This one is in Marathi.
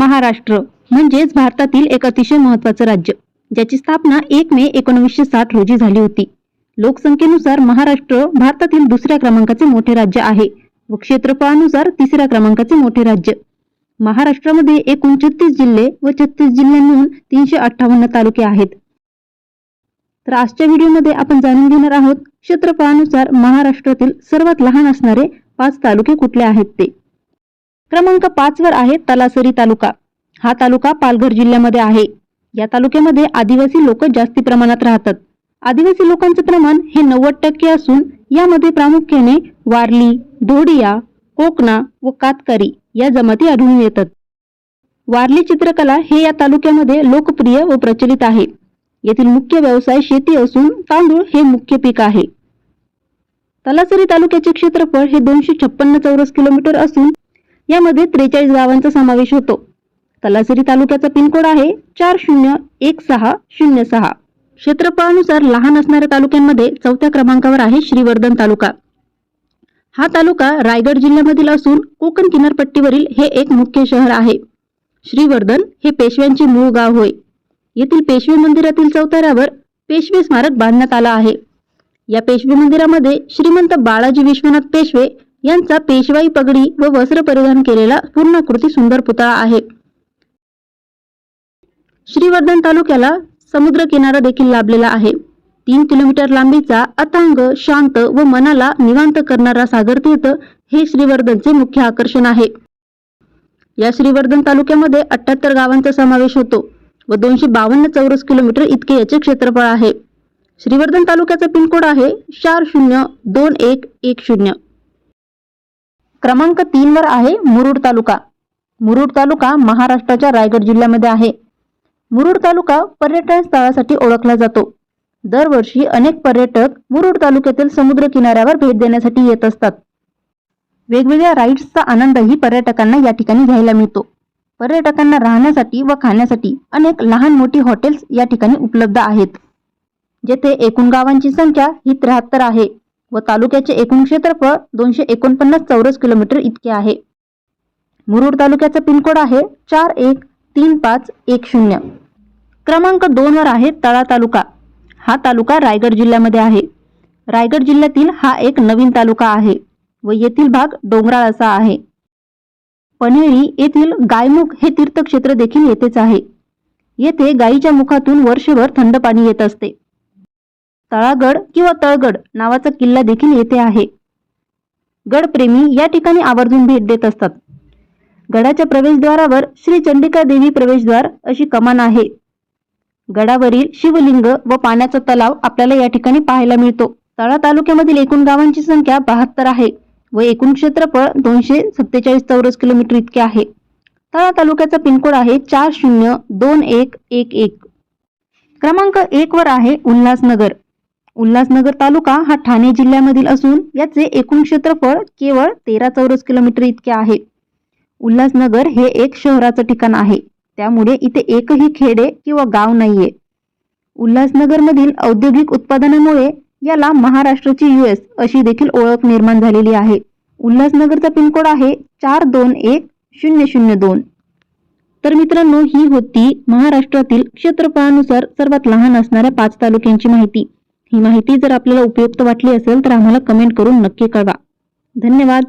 महाराष्ट्र म्हणजेच भारतातील एक अतिशय महत्वाचं राज्य ज्याची स्थापना एक मे एकोणीसशे साठ रोजी झाली होती. लोकसंख्येनुसार महाराष्ट्र भारतातील दुसऱ्या क्रमांकाचे मोठे राज्य आहे व क्षेत्रफळानुसार तिसऱ्या क्रमांकाचे मोठे राज्य. महाराष्ट्रामध्ये एकूण छत्तीस जिल्हे व छत्तीस जिल्ह्यांहून तीनशे अठ्ठावन्न तालुके आहेत. तर आजच्या व्हिडिओमध्ये आपण जाणून घेणार आहोत क्षेत्रफळानुसार महाराष्ट्रातील सर्वात लहान असणारे पाच तालुके कुठले आहेत ते. क्रमांक पाच वर आहे तलासरी तालुका. हा तालुका पालघर जिल्ह्यामध्ये आहे. या तालुक्यामध्ये आदिवासी लोक जास्ती प्रमाणात राहतात. आदिवासी लोकांचे प्रमाण हे नव्वद टक्के असून यामध्ये प्रामुख्याने वारली धोडिया कोकणा व कातकरी या जमाती आढळून येतात. वारली चित्रकला हे या तालुक्यामध्ये लोकप्रिय व प्रचलित आहे. येथील मुख्य व्यवसाय शेती असून तांदूळ हे मुख्य पीक आहे. तलासरी तालुक्याचे क्षेत्रफळ हे दोनशे छप्पन्न चौरस किलोमीटर असून यामध्ये त्रेचाळीस गावांचा समावेश होतो. तलासरी तालुक्याचा पिनकोड आहे चार शून्य एक सहा शून्य सहा. क्षेत्रफळानुसार लहान असणाऱ्या तालुक्यांमध्ये चौथ्या क्रमांकावर आहे श्रीवर्धन तालुका. हा तालुका रायगड जिल्ह्यामधील असून कोकण किनारपट्टीवरील हे एक मुख्य शहर आहे. श्रीवर्धन हे पेशव्यांचे मूळ गाव होय. येथील पेशवे मंदिरातील चौताऱ्यावर पेशवे स्मारक बांधण्यात आलं आहे. या पेशवे मंदिरामध्ये श्रीमंत बाळाजी विश्वनाथ पेशवे यांचा पेशवाई पगडी व वस्त्र परिधान केलेला पूर्णाकृती सुंदर पुतळा आहे. श्रीवर्धन तालुक्याला समुद्र किनारा देखील लाभलेला आहे. तीन किलोमीटर लांबीचा अथांग शांत व मनाला निवांत करणारा सागर तीर्थ हे श्रीवर्धनचे मुख्य आकर्षण आहे. या श्रीवर्धन तालुक्यामध्ये अठ्याहत्तर गावांचा समावेश होतो व दोनशे बावन्न चौरस किलोमीटर इतके याचे क्षेत्रफळ आहे. श्रीवर्धन तालुक्याचा पिनकोड आहे चार शून्य दोन एक एक शून्य. क्रमांक तीन वर आहे मुरुड तालुका. मुरुड तालुका महाराष्ट्राच्या रायगड जिल्ह्यामध्ये आहे. मुरुड तालुका पर्यटन स्थळासाठी ओळखला जातो. दरवर्षी अनेक पर्यटक मुरुड तालुक्यातील समुद्र किनाऱ्यावर भेट देण्यासाठी येत असतात. वेगवेगळ्या राईड्सचा आनंदही पर्यटकांना या ठिकाणी घ्यायला मिळतो. पर्यटकांना राहण्यासाठी व खाण्यासाठी अनेक लहान मोठी हॉटेल्स या ठिकाणी उपलब्ध आहेत. जेथे एकूण गावांची संख्या ही त्र्याहत्तर आहे. व तालुक्याचे एकूण क्षेत्रफळ दोनशे एकोणपन्नास चौरस किलोमीटर इतके आहे. मुरुड तालुक्याचा पिनकोड आहे चार एक तीन पाच एक शून्य. क्रमांक दोन वर आहे तळा तालुका. हा तालुका रायगड जिल्ह्यामध्ये आहे. रायगड जिल्ह्यातील हा एक नवीन तालुका आहे व येथील भाग डोंगराळ असा आहे. पनेरी येथील गायमुख हे तीर्थक्षेत्र देखील येथेच आहे. येथे गायीच्या मुखातून वर्षभर थंड पाणी येत असते. तळागड किंवा तळगड नावाचा किल्ला देखील येथे आहे. गडप्रेमी या ठिकाणी आवर्जून भेट देत असतात. गडाच्या प्रवेशद्वारावर श्री चंडिका देवी प्रवेशद्वार अशी कमान आहे. गडावरील शिवलिंग व पाण्याचा तलाव आपल्याला या ठिकाणी पाहायला मिळतो. तळा तालुक्यामधील एकूण गावांची संख्या बहात्तर आहे व एकूण क्षेत्रफळ दोनशे सत्तेचाळीस चौरस किलोमीटर इतके आहे. तळा तालुक्याचा पिनकोड आहे चार शून्य दोन एक एक एक. क्रमांक एक वर आहे उल्हासनगर. उल्हासनगर तालुका हा ठाणे जिल्ह्यामधील असून याचे एकूण क्षेत्रफळ केवळ तेरा चौरस किलोमीटर इतके आहे. उल्हासनगर हे एक शहराचं ठिकाण आहे. त्यामुळे इथे एकही खेडे किंवा गाव नाहीये. उल्हासनगरमधील औद्योगिक उत्पादनामुळे याला महाराष्ट्राची युएस अशी देखील ओळख निर्माण झालेली आहे. उल्हासनगरचा पिनकोड आहे चार दोन एक शून्य शून्य दोन. तर मित्रांनो ही होती महाराष्ट्रातील क्षेत्रफळानुसार सर्वात लहान असणाऱ्या पाच तालुक्यांची माहिती. ही माहिती जर आपल्याला उपयुक्त वाटली असेल तर आम्हाला कमेंट करून नक्की कळवा. धन्यवाद.